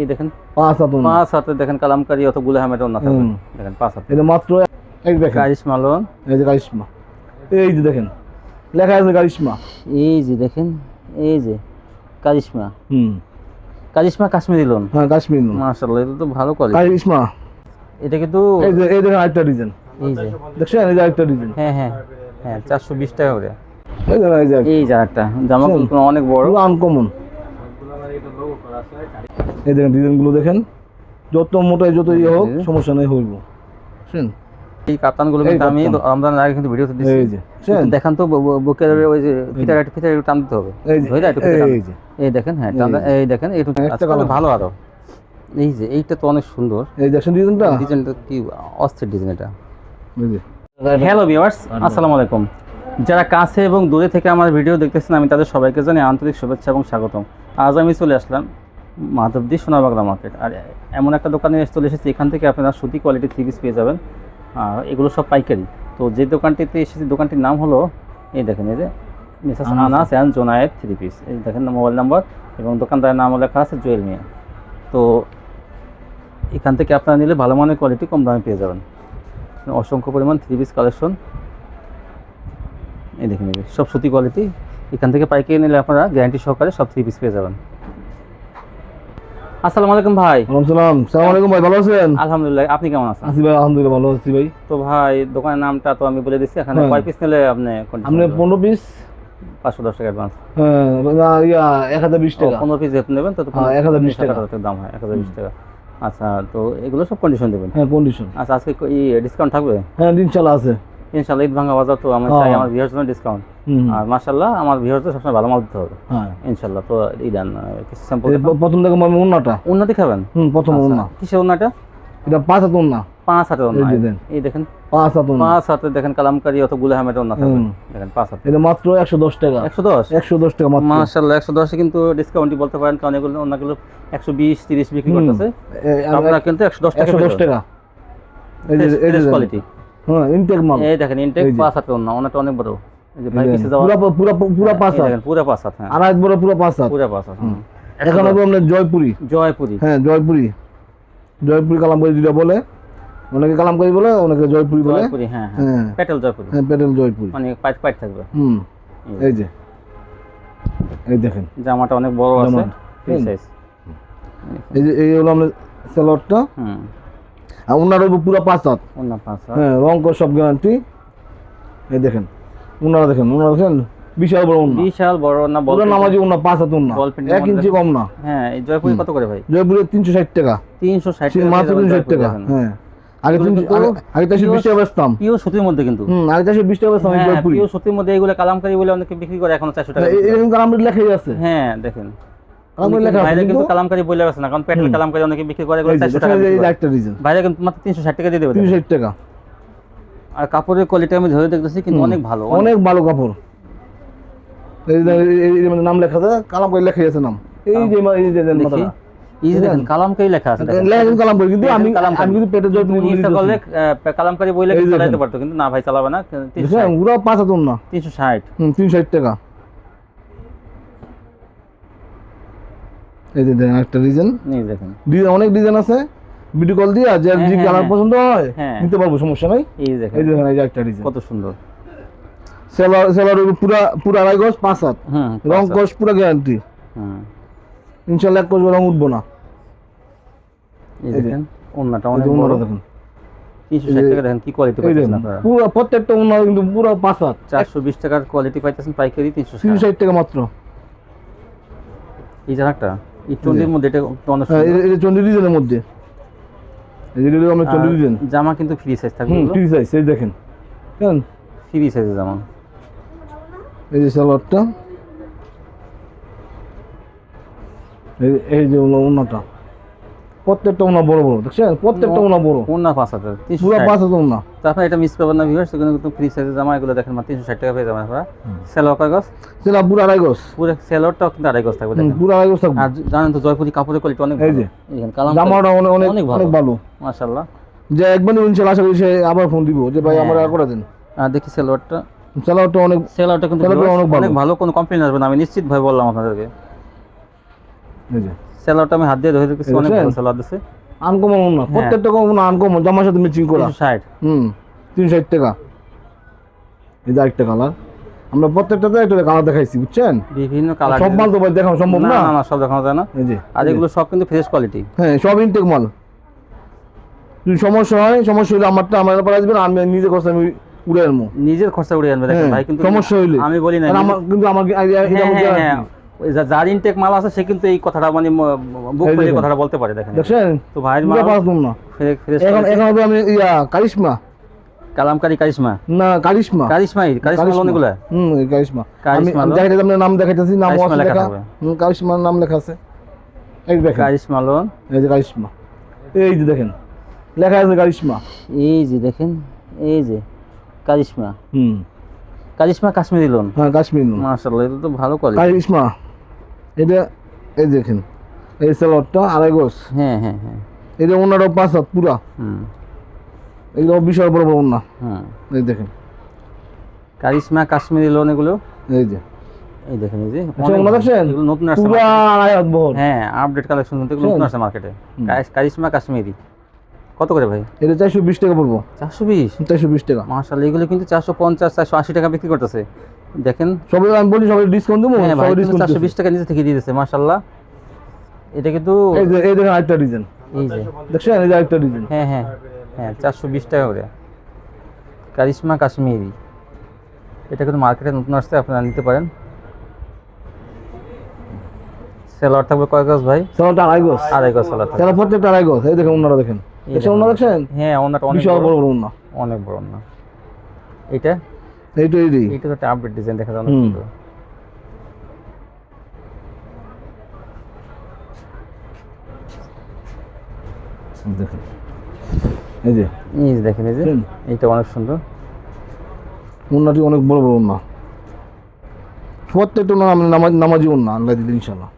এই দেখেন পাঁচ হাত ওনা। পাঁচ হাতে দেখেন কালামকারি অতগুলো হামের অন্য থাকবে। দেখেন পাঁচ হাতে। এটা মাত্র এক দেখেন। কারিশমা লোন এই যে কারিশমা এই যে দেখেন। লেখা আছে কারিশমা এই যে দেখেন এই যে কারিশমা হুম। কারিশমা কাশ্মীরি লোন। হ্যাঁ কাশ্মীর নো মাশাআল্লাহ এটা তো ভালো কোয়ালিটি কারিশমা এটা কিন্তু এই যে এই দেখেন আরেকটা ডিজাইন। এই যে। দেখছেন? এই যে আরেকটা ডিজাইন। হ্যাঁ হ্যাঁ হ্যাঁ চারশো বিশ টাকা করে। এই এই যে আরেকটা। এই যে একটা জামা অনেক বড়। আনকমন এই দেখেন ডিজাইনগুলো দেখেন। যত মোটাই যত ইয়ে হোক সমস্যা নেই হইব। এই কাপ্তানগুলো কিন্তু আমি। আগে কিন্তু ভিডিওতে দিচ্ছি এই যে দেখান তো ব- ব- বুকের ওই যে একটু ফিতার একটু টান দিতে হবে। এই যে ধরে একটু এই যে। এই দেখেন হ্যাঁ টান এই দেখেন একটু একটা ভালো আরও। এই যে এইটা তো অনেক সুন্দর। এই দেখছেন ডিজাইনটা? ডিজাইনটা কি অস্থির ডিজাইন এটা। হ্যালো ভিউয়ার্স আসসালামু আলাইকুম। যারা কাছে এবং দূরে থেকে আমার ভিডিও দেখতেছেন আমি তাদের সবাইকে জানাই আন্তরিক শুভেচ্ছা এবং স্বাগতম। আজ আমি চলে আসলাম মাধবদী সোনাবাংলা মার্কেট আর এমন একটা দোকানে চলে এসেছি এখান থেকে আপনারা সুতি কোয়ালিটি থ্রি পিস পেয়ে যাবেন। আর এগুলো সব পাইকারি। তো যে দোকানটিতে এসেছি দোকানটির নাম হলো এই দেখেন এই যে মিসেস আনাস। অ্যান্ড জোনায়েত থ্রি পিস এই দেখেন মোবাইল নাম্বার এবং দোকানদারের নামও লেখা আছে জুয়েল মিয়া। তো এখান থেকে আপনারা নিলে ভালো মানের কোয়ালিটি কম দামে পেয়ে যাবেন। অসংখ্য পরিমাণ থ্রি পিস কালেকশন এই দেখুন সব সুতি কোয়ালিটি এখান থেকে পাইকারি নিলে আপনারা গ্যারান্টি সহকারে সব থ্রি পিস পেয়ে যাবেন। আসসালামু আলাইকুম ভাই। ওয়ালাইকুম সালাম। সালাম আলাইকুম ভাই ভালো আছেন? আলহামদুলিল্লাহ আপনি কেমন আছেন? আছি ভাই আলহামদুলিল্লাহ ভালো আছি ভাই। তো ভাই দোকানের নামটা তো আমি বলে দিচ্ছি এখানে হ্যাঁ। কয় পিস নিলে আপনি আপনি দেবেন? পনেরো পিস পাঁচশো দশ টাকা অ্যাডভান্স হ্যাঁ ইয়া এক হাজার বিশ টাকা। পনেরো পিস যেহেতু নেবেন তো হ্যাঁ, 1020 টাকা। দাম হয় এক হাজার বিশ টাকা। আচ্ছা তো এগুলো সব কন্ডিশন দেবেন? হ্যাঁ কন্ডিশন আচ্ছা আজকে কি ডিসকাউন্ট থাকবে? হ্যাঁ ইনশাল্লাহ আছে। ইনশাল্লাহ ঈদ ভাঙা বাজার তো আমি হ্যাঁ। চাই আমার ভিউয়ার জন্য ডিসকাউন্ট আর মার্শাল্লাহ আমার ভিউয়ারদের সবসময় ভালো মাল দিতে হবে। হ্যাঁ। ইনশাল্লাহ তো এই দেন কিছু স্যাম্পল প্রথম দেখো আমি উন্নাটা। উন্নতি খাবেন? হুম প্রথম আচ্ছা, উন্না। কিসের উন্নাটা? এটা পাঁচ হাত উন্না। পাঁচ হাতের উন্না। এই দেখেন। পাঁচ হাত উন্না। পাঁচ হাতে দেখেন কালামকারি অত গুলহামের উন্না থাকবে। দেখেন পাঁচ হাতে এটা মাত্র একশো দশ টাকা। একশো দশ? একশো দশ টাকা মাত্র। একশো দশে কিন্তু ডিসকাউন্টই বলতে পারেন কারণ এগুলো একশো বিশ তিরিশ বিক্রি করতেছে। আপনারা কিন্তু একশো দশ টাকা একশো দশ টাকা। এই যে এই যে কোয়ালিটি হ্যাঁ ইনটেক মাল। এই দেখেন ইনটেক পাঁচ হাতে ওনাটা অনেক বড়। এই যে ভাই পিছে যাওয়া পুরা পুরা পুরা পাঁচ হাত। দেখেন, পাঁচ হাত হ্যাঁ। বড় পুরো পাঁচ হাত। পুরা পাঁচ হাত হুম। এখন হবে আপনার জয়পুরি। জয়পুরি। হ্যাঁ জয়পুরি। জয়পুরি কালামকারি যেটা বলে অনেকে কালামকারি বলে অনেকে জয়পুরি বলে। জয়পুরি হ্যাঁ হ্যাঁ। হ্যাঁ। পেটেল জয়পুরি। হ্যাঁ জয়পুরি। মানে পাইট পাইট থাকবে। হুম। এই এই যে। এই দেখেন। জামাটা অনেক বড় আছে। সাইজ এই যে এই হলো আপনার স্যালোয়ারটা হুম। আর ওনার হইব পুরো পাঁচ হাত। হ্যাঁ সব গ্যারান্টি এই দেখেন ওনারা দেখেন ওনারা দেখেন বিশাল বড় ওনা বিশাল বড় না বল নামাজি ওনা পাঁচ হাত ওনা এক ইঞ্চি কম না। হ্যাঁ এই জয়পুরি কত করে ভাই? তিনশো ষাট টাকা। তিনশো ষাট মাত্র তিনশো ষাট টাকা হ্যাঁ। আগে আগে- আগে চারশো বিশ টাকা বেচতাম। পিও সুতির মধ্যে কিন্তু। হুম আগে চারশো বিশ টাকা বেচতাম জয়পুরি। পিও সুতির মধ্যে এগুলো কালামকারি বলে অনেকে বিক্রি করে এখন চারশো টাকা এরকম কালামের লেখাই আছে। হ্যাঁ দেখেন। লেখা কিন্তু কালামকারি আছে না কারণ পেটেল হুম। অনেকে বিক্রি করে এগুলো এই যে, চারশো দেখেন টাকা এই যে- এই বিক্রি যে করে। একটা রিজন ভাইরা কিন্তু মাত্র তিনশো ষাট টাকা দিয়ে দেবে তিনশো ষাট টাকা। আর কাপড়ের কোয়ালিটি আমি ধরে দেখতেছি কিন্তু অনেক ভালো অনেক ভালো কাপড়। এই যে এই- এই- এই যে নাম লেখা আছে কালাম করে আছে নাম। এই যে এই যে দেন দেখি। মাথাটা। এই দেখেন কালামকারি লেখা আছে লেখা কিন্তু কালাম করে কিন্তু আমি আমি কিন্তু পেটে জয় তুমি ইচ্ছা করলে আহ, কালামকারি যে চালাইতে দেখেন। পারতো কিন্তু না ভাই চালাবে না পুরো পাঁচ হাত না। তিনশো ষাট। তিনশো ষাট টাকা। এই যে দেখেন একটা ডিজাইন এই দেখেন। ডিজাইন অনেক ডিজাইন আছে। ভিডিও কল দিয়ে যে হ্যাঁ, যে হ্যাঁ, কালার হ্যাঁ। পছন্দ হয় হ্যাঁ। নিতে পারব সমস্যা নাই। এই দেখেন। এই যে দেখেন এই যে একটা ডিজাইন কত সুন্দর। সেলার সেলার পুরা পুরা আড়াই গজ পাঁচ হাত। রং কস পুরা গ্যারান্টি ইনশাল্লাহ এক কস রং উঠবো না। এই দেখেন ওন্নাটা অনেক বড়। পুরো প্রত্যেকটা কিন্তু পুরো পাঁচ হাত। চারশো বিশ টাকার কোয়ালিটি পাইতেছেন পাইকারি তিনশো ষাট। টাকা মাত্র। এই জানাটা চন্ডির মধ্যে এটা হ্যাঁ সুন্দর। এটা- এটা ডিজাইনের মধ্যে। এই যে আমরা চন্ডী ডিজাইন। জামা কিন্তু ফ্রি সাইজ থাকবে ফ্রি সাইজ এই দেখেন। কেন ফ্রি সাইজের জামা। এই যে সালোয়ারটা। এই যে ওনা ওনাটা। প্রত্যেকটা ওনা বড় বড় দেখছেন প্রত্যেকটা ওনা বড়। পাঁচ হাজার পুরো পাঁচ হাত ওনা তারপরে এটা মিস পাবেন না ভিউয়ার্স কিন্তু ফ্রি সাইজের জামা এগুলো দেখেন মাত্র তিনশো ষাট টাকা পেয়ে যাবেন আপনারা। সেলোয়ার কাগজ সেটা পুরো আড়াই গজ। পুরো কিন্তু আড়াই গজ থাকবে পুরো আড়াই গজ থাকবে। আর জানেন তো জয়পুরি কাপড়ের কোয়ালিটি অনেক এই ভালো। যে। জামাটা অনেক অনেক ভালো। মাশাআল্লাহ। যে একবার নিবেন আশা করি সে আবার ফোন দিব যে ভাই হ্যাঁ। আমার আর করে দিন? আর দেখি সেলোয়ারটা। সালোয়ারটা অনেক সেলোয়ারটা কিন্তু অনেক ভালো। কোনো কমপ্লেন আসবে না। আমি নিশ্চিত ভাবে বললাম আপনাদেরকে। এই যে। স্যালোয়ারটা আমি হাত দিয়ে ধরে রেখেছি অনেক ভালো স্যালোয়ার দিচ্ছে আনকমন না প্রত্যেকটা কমন আনকমন জামার সাথে ম্যাচিং করা। তিনশো ষাট। হুম তিনশো ষাট টাকা। এই আরেকটা কালার আমরা প্রত্যেকটাতে একটা কালার দেখাইছি বুঝছেন? বিভিন্ন কালার সব মাল তো দেখানো সম্ভব না না? সব দেখানো যায় না। এই যে আর এগুলো সব কিন্তু ফ্রেশ কোয়ালিটি হ্যাঁ সব ইনটেক মাল। যদি সমস্যা হয় সমস্যা হলে আমারটা আমার পাড়া দিবেন আমি নিজে করছি আমি উড়ে আনব। নিজের খরচা উড়িয়ে আনবে দেখেন হ্যাঁ, ভাই কিন্তু সমস্যা হইলে। আমি বলি না কিন্তু আমার যার ইনটেক মাল আছে সে কিন্তু এই কথাটা মানে বুক করে কথাটা বলতে পারে দেখেন। দেখছেন? তো ভাইয়ের মাল পারতাম না। এখন এখন হবে আমি ইয়া কারিশমা। কালামকারি কারিশমা। না কারিশমা। কারিশমাই কারিশমা। লোন হুম এই কারিশমা। আমি কারিশমা আমি দেখাইতে আপনার নাম দেখাইতেছি নাম আছে লেখা হুম, কারিশমার নাম লেখা আছে। এই দেখেন। কারিশমা লোন। এই যে কারিশমা। এই যে দেখেন। লেখা আছে কারিশমা। এই যে দেখেন এই যে কারিশমা। হুম। কারিশমা কাশ্মীরি লোন। হ্যাঁ কাশ্মীর নুন। মাশাআল্লাহ এটা তো ভালো কোয়ালিটি কারিশমা। এটা এই দেখেন এই আড়াই গোস হ্যাঁ হ্যাঁ হ্যাঁ। এটা ওনারও পাঁচ হাত পুরা। হুম। এগুলো বিশাল বড় বড় ওনা। হুম। এই দেখেন। কারিশমা কাশ্মীরি লোন এগুলো? এই যে। এই দেখেন এই যে আচ্ছা? এগুলো নতুন আসছে পুরা আড়াই হাত বহর হ্যাঁ আপডেট কালেকশন এগুলো নতুন? আসছে মার্কেটে। কারিশমা কাশ্মীরি। কত করে ভাই? এটা চারশো বিশ টাকা পড়ব। চারশো বিশ? চারশো বিশ টাকা। মাশাআল্লাহ এগুলো কিন্তু চারশো পঞ্চাশ চারশো আশি টাকা বিক্রি করতেছে। দেখেন। সবাই আমি বলি সবাই ডিসকাউন্ট দেবো হ্যাঁ ভাই চারশো বিশ টাকা নিচে থেকে দিয়ে দিচ্ছে মাশাআল্লাহ। এটা কিন্তু এই যে এই দেখেন আরেকটা ডিজাইন এই যে। দেখছেন? এই যে আরেকটা ডিজাইন হ্যাঁ হ্যাঁ। হ্যাঁ চারশো বিশ টাকা করে। কারিশমা কাশ্মীরি। এটা কিন্তু মার্কেটে নতুন আসছে আপনারা নিতে পারেন। সেলার থাকবে কয় গাছ ভাই? সালোয়ারটা আড়াই গোস আড়াই গাছ সেলার তারা প্রত্যেকটা আড়াই গোস এই দেখেন ওনারা দেখেন। দেখছেন দেখেন। ওনারা দেখছেন? হ্যাঁ ওনাটা অনেক বড়। বড় বড় ওনা। অনেক বড় না এটা? এইটা এই এটা তো একটা আপডেট ডিজাইন দেখা যায় অনেক সুন্দর। দেখেন। এই যে। এই দেখেন এই যে। এইটা অনেক সুন্দর। ওনাটি অনেক বড় বড় ওনা প্রত্যেকটা আমি নামাজ নামাজি ওনা আল্লাহ দিদি ইনশাল্লাহ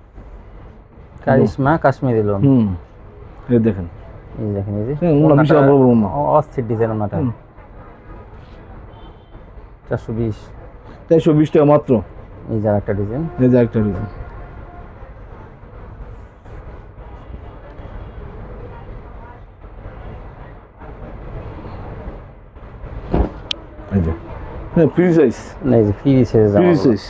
কারিশমা কাশ্মীরি লোন হুম। এই দেখেন। এই দেখেন এই যে। হ্যাঁ, ওনা বিশাল বড় বড় ওনা অস্থির ডিজাইন ওনাটা হুম। চারশো বিশ। চারশো বিশ টাকা মাত্র? এই যে একটা ডিজাইন। এই যে একটা ডিজাইন। হ্যাঁ ফ্রি সাইজ এই যে ফ্রি ছেড়ে ফ্রি সাইজ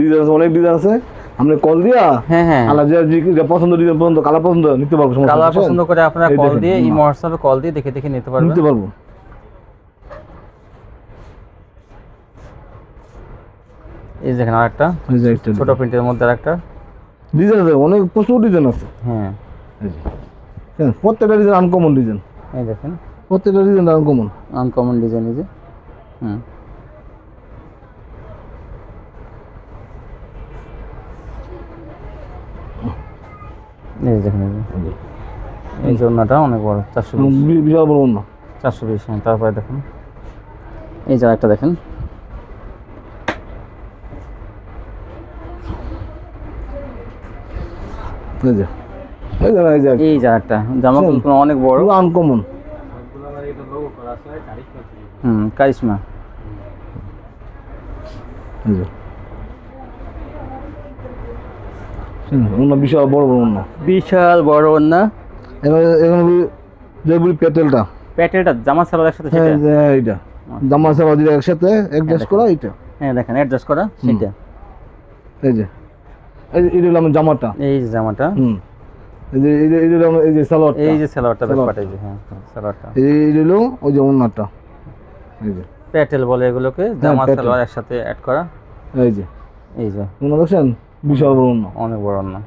ডিজাইন অনেক ডিজাইন আছে। আপনি কল দিয়া হ্যাঁ হ্যাঁ। আলাদা যে পছন্দ ডিজাইন পছন্দ কালার পছন্দ নিতে পারব সমস্যা কালার পছন্দ করে আপনারা এই কল দিয়ে। ইমো হোয়াটসঅ্যাপে কল দিয়ে দেখে দেখে নিতে পারবেন। নিতে পারব। এই দেখেন আরেকটা একটা ছোট প্রিন্টের মধ্যে আরেকটা। ডিজাইন আছে অনেক প্রচুর ডিজাইন আছে। হ্যাঁ। হ্যাঁ, প্রত্যেকটা ডিজাইন আনকমন ডিজাইন। এই দেখেন। প্রত্যেকটা ডিজাইন আনকমন আনকমন ডিজাইন এই যে। হুম। এই দেখেন এই যে। এই অনেক বড় চারশো বিশ। বিশাল বড় অন্য চারশো বিশ হ্যাঁ তারপরে দেখুন। এই যে একটা দেখেন। এই একটা জামা। কিন্তু অনেক বড়। আনকমন হুম কারিশমা এই যে হুম, অন্য বিশাল বড় বড় অন্য। বিশাল বড় না এখানে বলি পেটেলটা। প্যাটেলটা জামা সালোয়ার একসাথে হ্যাঁ সেটা যে এইটা জামা দিয়ে একসাথে অ্যাডজাস্ট করা এইটা। হ্যাঁ দেখেন অ্যাডজাস্ট করা সেটা। এই যে এই যে- এটা হলো আমার জামাটা। এই যে জামাটা। হুম। এই যে এই যে এই হলো এই যে সালোয়ারটা। এই যে সালোয়ারটা সালোয়ার। ব্যাপারটা এই যে হ্যাঁ হ্যাঁ, সালোয়ারটা। এই হলো ওই যে এই যে। প্যাটেল বলে এগুলোকে জামা সালোয়ার একসাথে অ্যাড করা। এই যে। এই যে। ওনা দেখছেন? বিশাল বড় ওনা অনেক বড় না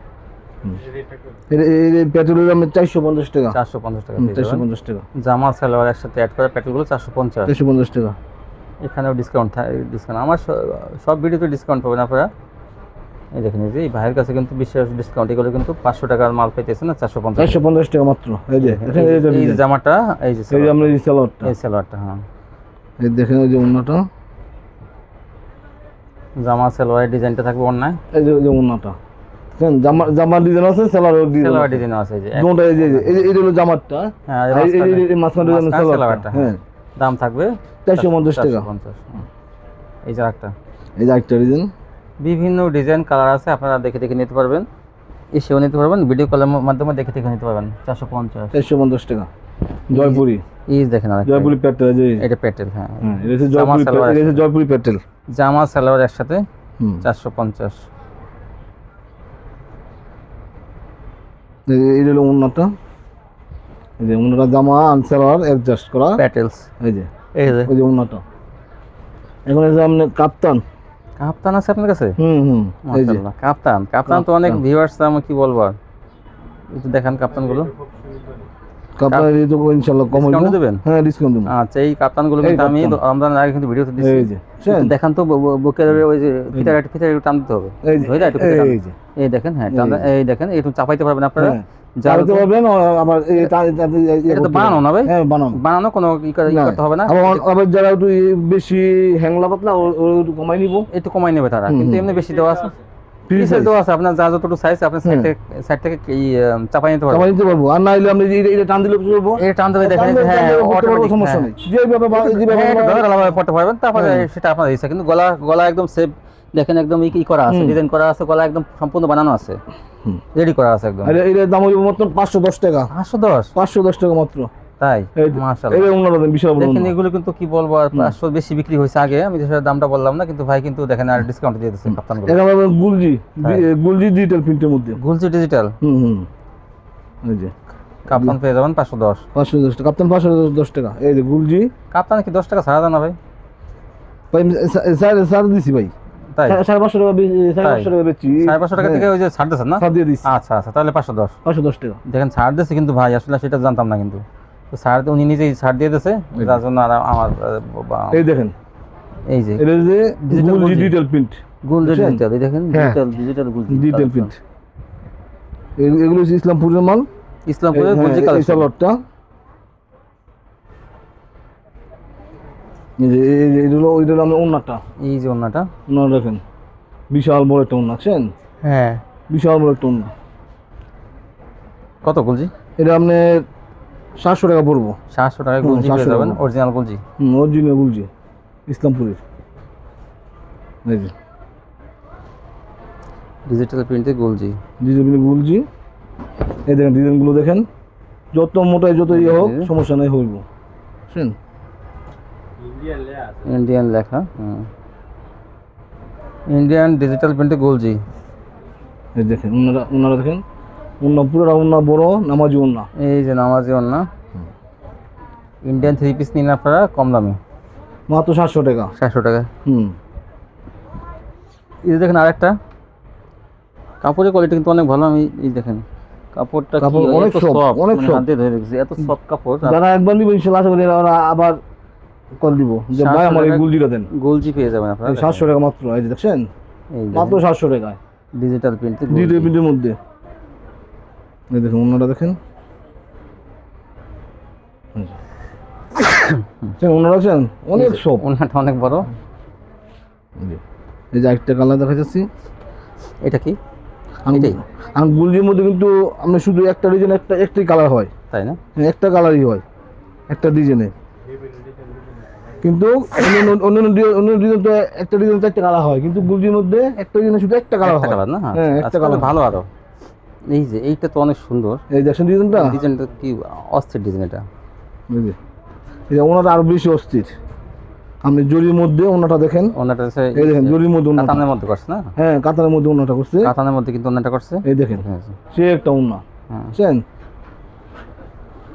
এই এই পেট্রোলের দাম চারশো পঞ্চাশ টাকা। চারশো পঞ্চাশ টাকা চারশো পঞ্চাশ টাকা। জামা সালোয়ার একসাথে অ্যাড করা প্যাটেলগুলো চারশো পঞ্চাশ। চারশো পঞ্চাশ টাকা। এখানেও ডিসকাউন্ট ডিসকাউন্ট আমার সব ভিডিওতে ডিসকাউন্ট পাবেন আপনারা। এই দেখেন এই যে এই ভাইয়ের কাছে কিন্তু বিশেষ ডিসকাউন্ট এগুলো কিন্তু পাঁচশো টাকার মাল পেতেছে না চারশো পঞ্চাশ চারশো পঞ্চাশ টাকা মাত্র। এই যে এই জামাটা এই যে এই আমরা এই সালোয়ারটা এই সালোয়ারটা হ্যাঁ। এই দেখেন ওই যে ওনাটা জামা সালোয়ারের ডিজাইনটা থাকবে অন্যায়? এই যে ওই যে ওনাটা দেখেন জামা জামার ডিজাইন আছে সালোয়ারের ডিজাইন সালোয়ার ডিজাইন আছে এই যে দুটোটা এই যে এই যে- এই হলো জামারটা হ্যাঁ এই- এই- এই- মাঝখানে ডিজাইন সালোয়ারটা। হ্যাঁ। দাম থাকবে চারশো পঞ্চাশ টাকা। 450 এই যে একটা এই যে একটা ডিজাইন। বিভিন্ন ডিজাইন কালার আছে আপনারা দেখে দেখে নিতে পারবেন। এসেও নিতে পারবেন ভিডিও কলের মাধ্যমে দেখে দেখে নিতে পারবেন। চারশো পঞ্চাশ। চারশো পঞ্চাশ টাকা। জয়পুরি। ইজ দেখেন। জয়পুরি প্যাটেল এটা পেটেল হ্যাঁ। হ্যাঁ এটা হচ্ছে জয়পুরি প্যাটেল, এটা জয়পুরি প্যাটেল। জামা সালোয়ার একসাথে চারশো পঞ্চাশ। এই- এই হলো উন্নতটা। এই যে উন্নতটা জামা আর সালোয়ার অ্যাডজাস্ট করা। প্যাটেলস। এই যে। এই যে। ওই যে উন্নত এখন এই যে আপনি কাপ্তান। কাপ্তান আছে আপনার কাছে? হুম হুম এই যে। কাপ্তান। কাপ্তান তো অনেক ভিউয়ার্স আমি কি বলব একটু দেখান কাপ্তান ইনশাআল্লাহ কম দেবেন? হ্যাঁ ডিসকাউন্ট দেবো। আচ্ছা এই কিন্তু আমি। রমজানের আগে কিন্তু ভিডিওতে দিচ্ছি এই যে? দেখান তো ব- ব- ওই যে একটু ফিতার একটু টান দিতে হবে। এই যে একটু এই দেখেন হ্যাঁ এই দেখেন একটু চাপাইতে পারবেন আপনারা। পারবেন ও আবার এই তা- তা- এটা বানানো না ভাই? হ্যাঁ বানানো। বানানো কোনো ই করে- ই না। করতে হবে না? আবার আবার যারা একটু বেশি হ্যাংলা পাতলা একটু কমাই নিব। একটু কমাই নেবে তারা কিন্তু এমনি বেশি দেওয়া আছে। পিসের দেওয়া আছে আপনার যা যতটুকু সাইজ আপনার সাইড থেকে সাইড থেকে এই চাপাই নিতে পারবেন? কমাই নিতে পারব। আর না হলে আপনি এটা- এটা টান দিলে চলবো এই টান দেবে দেখেন হ্যাঁ সমস্যা হ্যাঁ। নেই যেভাবে যেভাবে হ্যাঁ, এটা বা- ধরে আলাদা পড়তে পারবেন তারপরে সেটা আপনার ইচ্ছা কিন্তু গলা গলা একদম সেভ দেখেন একদম ই করা আছে ডিজাইন করা আছে গলা একদম সম্পূর্ণ বানানো আছে। রেডি করা আছে একদম। আর দাম হইব মাত্র পাঁচশো দশ টাকা। পাঁচশো দশ? পাঁচশো দশ টাকা মাত্র। তাই? মাশাআল্লাহ। বিশাল বড় দেখেন এগুলো কিন্তু কি বলব আর পাঁচশো বেশি বিক্রি আগে আমি তো দামটা বললাম না কিন্তু ভাই কিন্তু দেখেন আর ডিসকাউন্ট দিয়ে দিচ্ছে কাপ্তানগুলো গুলজি হ্যাঁ। গুলজি ডিজিটাল প্রিন্টের মধ্যে। গুলজি ডিজিটাল হুম হুম। এই যে। কাপ্তান পেয়ে যাবেন পাঁচশো দশ। পাঁচশো দশ টাকা কাপ্তান পাঁচশো দশ- দশ টাকা। এই যে গুলজি। কাপ্তান কি দশ টাকা ছাড়া দেন না ভাই? দিছি ভাই। তাই। সাড়ে- পাঁচশো টাকা সাড়ে পাঁচশো টাকা বেচছি। সাড়ে পাঁচশো টাকা থেকে ওই যে ছাড় না? দিয়ে দিচ্ছি আচ্ছা আচ্ছা তাহলে পাঁচশো দশ। পাঁচশো দশ টাকা। দেখেন ছাড় দিয়েছে কিন্তু ভাই আসলে সেটা জানতাম না কিন্তু। তো ছাড় উনি নিজেই ছাড় দিয়ে দিয়েছে যার জন্য আর আমার এই দেখেন। এই যে। এটা যে গুলজি। ডিজিটাল প্রিন্ট গুল ডিজিটাল এই দেখেন হ্যাঁ। ডিজিটাল ডিজিটাল গুল ডিজিটাল প্রিন্ট এগুলো হচ্ছে ইসলামপুরের মাল। ইসলামপুরের হ্যাঁ, গুলজি কালেকশন সালোয়ারটা। এই যে এই যে হলো এটা হলো ওন্নাটা। এই যে ওন্নাটা। ওন্না দেখেন বিশাল বড় একটা ওন্না আছেন হ্যাঁ। বিশাল বড় একটা ওন্না। কত গুলজি এটা আপনি সাতশো টাকা পড়ব। সাতশো হুম, গুলজি পেয়ে যাবেন টাকা। অরিজিনাল গুলজি। হুম অরিজিনাল গুলজি ইসলামপুরের। এই যে। ডিজিটাল প্রিন্টে গুলজি। ডিজাইন গুলজি। এই দেখেন ডিজাইনগুলো দেখেন। যত মোটাই যত ইয়ে হোক সমস্যা নেই হইব। বুঝছেন ইন্ডিয়ান লেখা হুম ইন্ডিয়ান ডিজিটাল প্রিন্টে গুলজি। এই দেখেন ওনারা ওনারা দেখেন। ওনা পুরোটা বড় নামাজি এই যে নামাজি ইন্ডিয়ান থ্রি পিস নিন আপনারা কম দামে? মাত্র সাতশো টাকা। সাতশো টাকা। হুম। এই দেখেন আরেকটা। কাপড়ের কোয়ালিটি কিন্তু অনেক ভালো আমি এই দেখেন। কাপড়টা কাপড় অনেক অনেক মানে soft। ধরে রেখেছি এত সফট কাপড়। যারা একবার নিব ইনশাল্লাহ আশা করি ওরা আবার কল দিব। যে ভাই আমার এই গুলজিটা দেন। গোলজি পেয়ে যাবেন আপনারা। এই সাতশো টাকা মাত্র এই দেখছেন? মাত্র সাতশো টাকায়। ডিজিটাল প্রিন্ট ডিজিটাল প্রিন্টের মধ্যে। দেখেন ওনারা দেখেন। দেখছেন অনেক সব। অনেক বড়। এই যে একটা কালার দেখা যাচ্ছে। এটা কি? মধ্যে কিন্তু আপনি শুধু একটা ডিজাইন একটা একটাই কালার হয়। তাই না? একটা কালারই হয়। একটা ডিজাইনে কিন্তু অন্যান্য অন্যান্য ডি- অন্যান্য ডিজাইন তো একটা ডিজাইন তো একটা কালার হয়। কিন্তু গুলজির মধ্যে একটা ডিজাইনে শুধু একটা কালার হয়। না? হ্যাঁ একটা আচ্ছা, কালার ভালো আরও। এই যে এইটা তো অনেক সুন্দর। এই দেখছেন ডিজাইনটা? ডিজাইনটা কি অস্থির ডিজাইন এটা। যে এই ওনাটা আরও বেশি অস্থির। আপনি জরির মধ্যে ওনাটা দেখেন। ওনাটা এই দেখেন জরির মধ্যে ওনাটা। কাতানের মধ্যে করছে না? হ্যাঁ কাতারের মধ্যে ওনাটা করছে। কাতানের মধ্যে কিন্তু ওনাটা করছে? এই দেখেন হ্যাঁ, সে একটা ওনা। হ্যাঁ। বুঝছেন?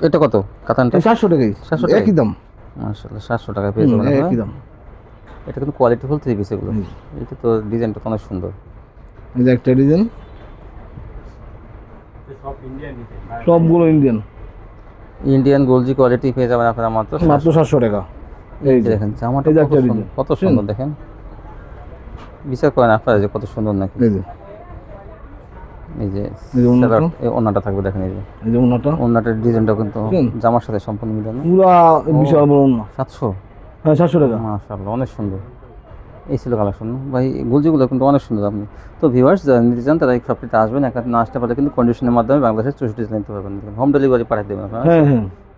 এটা কত? কাতানটা? সাতশো টাকাই। 700 টাকাই? একই দাম। মাশাআল্লাহ সাতশো টাকা পেয়ে যাবেন একই দাম। এটা কিন্তু কোয়ালিটি ফুল থ্রি পিস এগুলো এটা তো ডিজাইনটা তো অনেক সুন্দর। এই যে একটা ডিজাইন। সবগুলো ইন্ডিয়ান ইন্ডিয়ান গোলজি কোয়ালিটি পেয়ে যাবেন আপনারা মাত্র মাত্র সাতশো টাকা। এই দেখেন জামাটা কত সুন্দর দেখেন। বিচার করেন আপনারা যে কত সুন্দর নাকি। এই যে। থাকবে দেখেন এই যে। এই যে ওনাটা ওন্নাটার ডিজাইনটা কিন্তু জামার সাথে সম্পূর্ণ মিলানো পুরা বিশাল বড় ওনা সাতশো। হ্যাঁ সাতশো টাকা। মাশাআল্লাহ অনেক সুন্দর। এই ছিল কালেকশন ভাই গুলজিগুলো কিন্তু অনেক সুন্দর আপনি। তো ভিউয়ার্স যারা নিতে চান তারা এই শপটিতে আসবেন। একা না আসতে পারলে কিন্তু কন্ডিশনের মাধ্যমে বাংলাদেশের চৌষট্টি জেলা নিতে পারবেন। হোম ডেলিভারি পাঠিয়ে দেবেন আপনারা।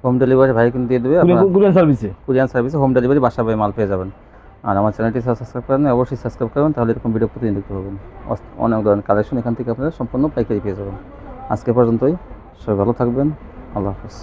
হোম ডেলিভারি ভাই কিন্তু দিয়ে দেবে কুরিয়ান সার্ভিসে কুরিয়ান সার্ভিসে হোম ডেলিভারি বাসা বাই মাল পেয়ে যাবেন। আর আমার চ্যানেলটি সাবস্ক্রাইব করেন অবশ্যই সাবস্ক্রাইব করবেন তাহলে এরকম ভিডিও প্রতিদিন দেখতে পাবেন। অনেক ধরনের কালেকশন এখান থেকে আপনারা সম্পূর্ণ পাইকারি পেয়ে যাবেন। আজকে পর্যন্তই। সবাই ভালো থাকবেন। আল্লাহ হাফিজ।